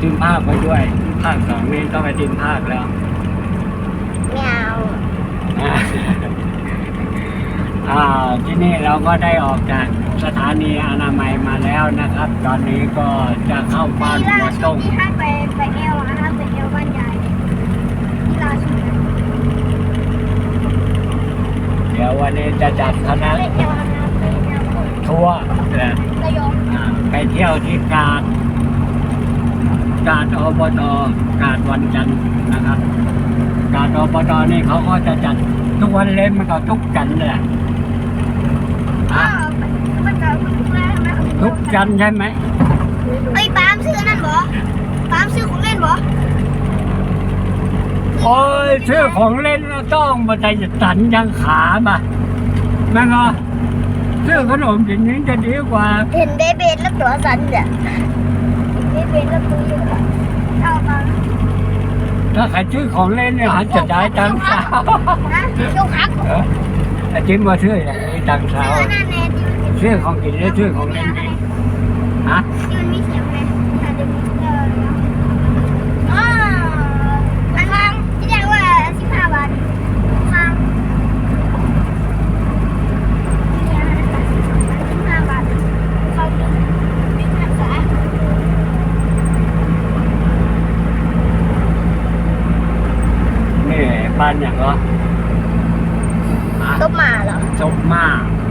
ทีมภาคไปด้วยภาคสองนี่ต้องไปทีมภาคแล้ว ไม่เอา อ่าที่นี่เราก็ได้ออกจากสถานีอนามัยมาแล้วนะครับ ตอนนี้ก็จะเข้าบ้านที่หัล่าวสุต้ดงที่ให้ไปไปเอลนะคะไปเอลบ้านใหญ่ที่ล่าสุดนะเดี๋ยววันนี้จะจัดคณะไปเอลนะคะไปเอลทัวร์นะระยองอ่าไปเที่ยวที่การ การอบตการวันจันทร์นะครับ การอบตนี่เขาก็จะจัดทุกวันเล่นมันก็ทุกจันทร์เลยอ้าวมันจะทุกแรกนะทุกจันทร์ใช่ไหมไอ้ยปาล์มซื้ออันนั่นบ่ปาล์มซื้อของเล่นบ่โอ้ยชื่อของเล่นน่ะต้องมาใจสันยังขามาแม่งเหรอชื่อขนมอย่างนี้จะดีกว่า เห็นเบเบแล้วตัวสั่นเนี่ย เบเบแล้วตัวเยอะเอามาล์มถ้าใครชื่อของเล่นเนี่ยหาจะได้ตังค์เช้านะยกฮักออไอ้จิ้มมาชื่ออย่างนี้ตังค์เช้าซื้อของกินและชื่อของเล่นไงฮะที่มันมีเสียงไหมแต่เดี๋ยวมันเจอแล้วอ๋ออันวางที่เรียกว่าสิบห้าบาทฟังเนี่ยนะคะสิบห้าบาทเขาเป็นเป็นภาษา นี่ บ้านอย่างเหรอฮะตบมาเหรอสมมา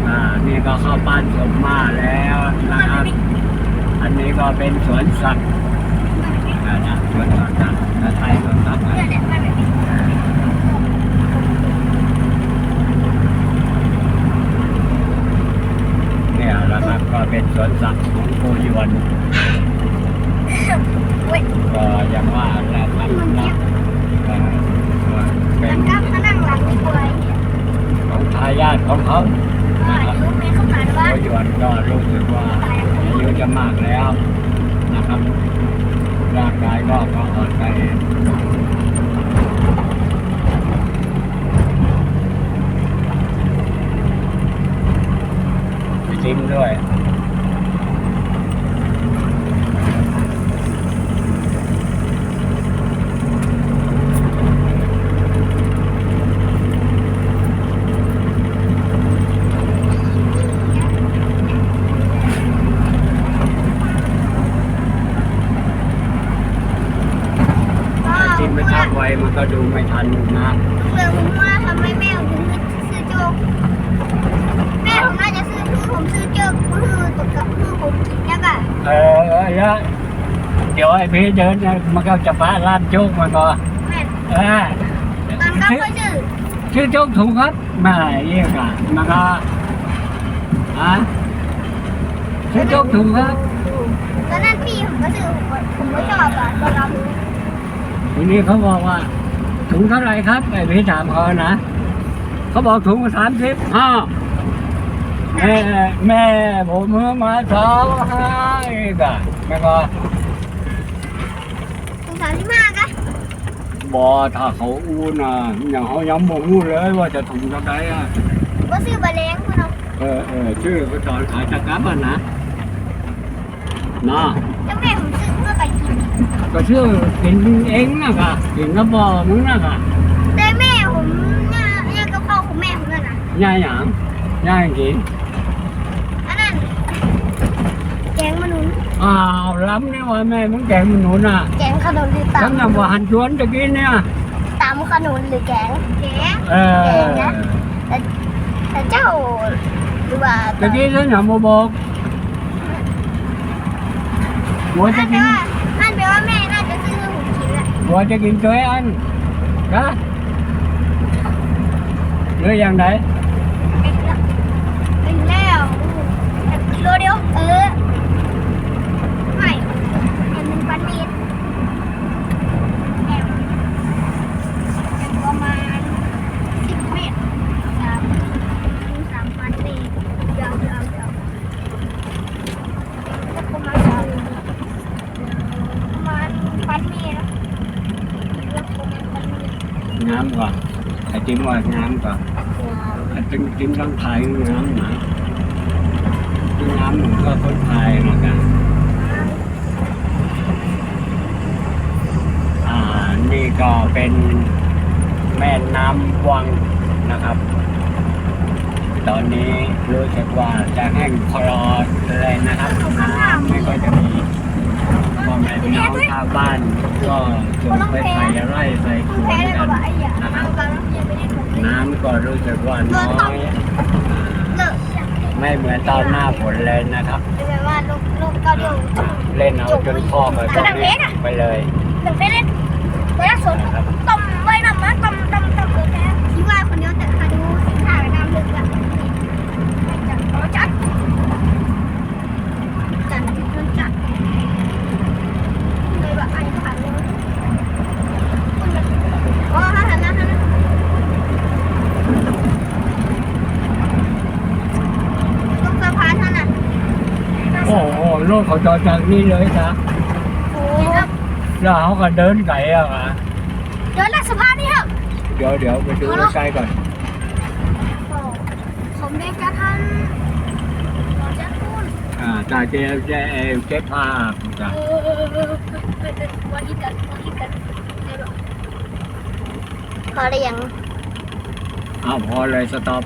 อ่านี่ก็เข้าบ้านสมมาแล้วนะครับ อันนี้ก็เป็นสวนสัตว์อ่านะสวนสัตว์นะถ้าไทยสวนสัตว์เนี่ยเนี่ยมันแบบนี้เนี่ยนะครับก็เป็นสวนสัตว์ของโคยวนเว้ยก็ยังว่าแหละครับ นะเอ่อก็เป็มันนก็มานั่งหลังดีกว่าของทายาทของเขาก็อายุไม่เข้ากันโคว่ายวนก็รู้สึกว่าอายุจะมากแล้วนะครับร่างกายก็ก็อ่อนไปไปชิมด้วย ก็ชิมไปทักไว้มันก็ดูไม่ทันนะเพื่อนผมว่าทำไมแม่ผมถึงซื้อโจ๊กแม่ผมน่าจะซื้อคือผมซื้อโจ๊กคือตกกับคือผมกินแล้วก็เออเออแล้วเดี๋ยวไอ้พี่เดินนะมันก็จะบ้าร้านโจ๊กมันก็แม่เออตอนก็ชื่อค่อยซื้อชื่อโจ๊กถูกครับไม่เยี่ยกะมันก็ฮะชื่อโจ๊กถูกครับตอนนั้นพี่ผมก็ซื้อผมผมก็ชอบอะตอนเรา ทีนี้เขาบอกว่า ถุงเท่าไหร่ครับไอ้พี่ถามเขานะเขาบอกถุงสามสิบห้าแม่แม่ผมมือมาสองให้กะแม่ก็ถึงสามสิบห้าก็บอถ้าเขาอู้นะอย่างเขาย้ำบอกอู้เลยว่าจะถุงเท่าไหร่อะก็ซื้อบะเล้งคุณเนาะเออเออชื่อเขาสอนขายจักรบ้านนะนะแล้วแม่ กินก็ชื่อกินเองนะคะกินกระบอกมึงนะคะแต่แม่ผมเนี่ยเนี่ยกระเพราของแม่ผมนั่นน่ะย่าหยางย่าหยังกินอันนั้นแกงมะนุนอ้าวล้ำเนี่ยว่าแม่มึงแกงมันหนูน่ะแกงขนุนหรือทั้งตำนำว่าหันชวนตะกี้เนี่ยตำขนุนหรือแกงแกงเออแต่เจ้าหรือว่าตะกี้ฉันอย่ามาบอกหัวอัจะนแปลกินว่าอันแปลว่าแม่น่าจะซื้อให้ผม กินแหละหัวจ น้ำก่อนไอติมว่าดน้ำก่อนไอติมติมต้องพายน้ำหมาน้ำมันก็พ้นพายเหมือนกันอ่านี่ก็เป็นแม่น้ำวังนะครับ ตอนนี้รู้สึกว่าจะแห้งคลอดาวบ้านก็ส่งไปใส่ไร่ใส่สคุณวแพ้นเลยกันบอกไอ้เหี้ยนะคเอารับบางน้ำเย็นไม่ได้ถูกเลยน้ำก็รู้สึกว่าน้อยเลิกไม่เหมือนตอนหน้าฝนเลยนะครับเป็นแบบว่าลูกลูกก็เดียวเล่นเอาจนพ่อก็ต้องเล่นไปเลยหนึ่งไปเล่นเวลาสนนะครับต้มไว้น้ำนะต้มต้มต้มเออแพ้ที่ว่าคนเดียวแต่คาดูถ่ายน้ำลึกอะไม่จัดเอาจัดจัดมันจัดเลยแบบไอ้ผ่านเลยอ๋อหันหน้าหันหน้าตรงสะพานเท่านั้น โอ้โหรถเขาจอดจากนี่เลยนะโอ้ครับแล้วเขาก็เดินไก่อะค่ะเดินลักสะพานนี่ครับ เดี๋ยวเดี๋ยวไปดูใกล้ๆก่อนผมเด็กจะทันเราจะพูดอ่าตาเจ๊เจ๊เจ๊ผ้าจ้ะเออวันอีกกันวันอีกกันพอหรือยังอ้าวพอเลยสต็อป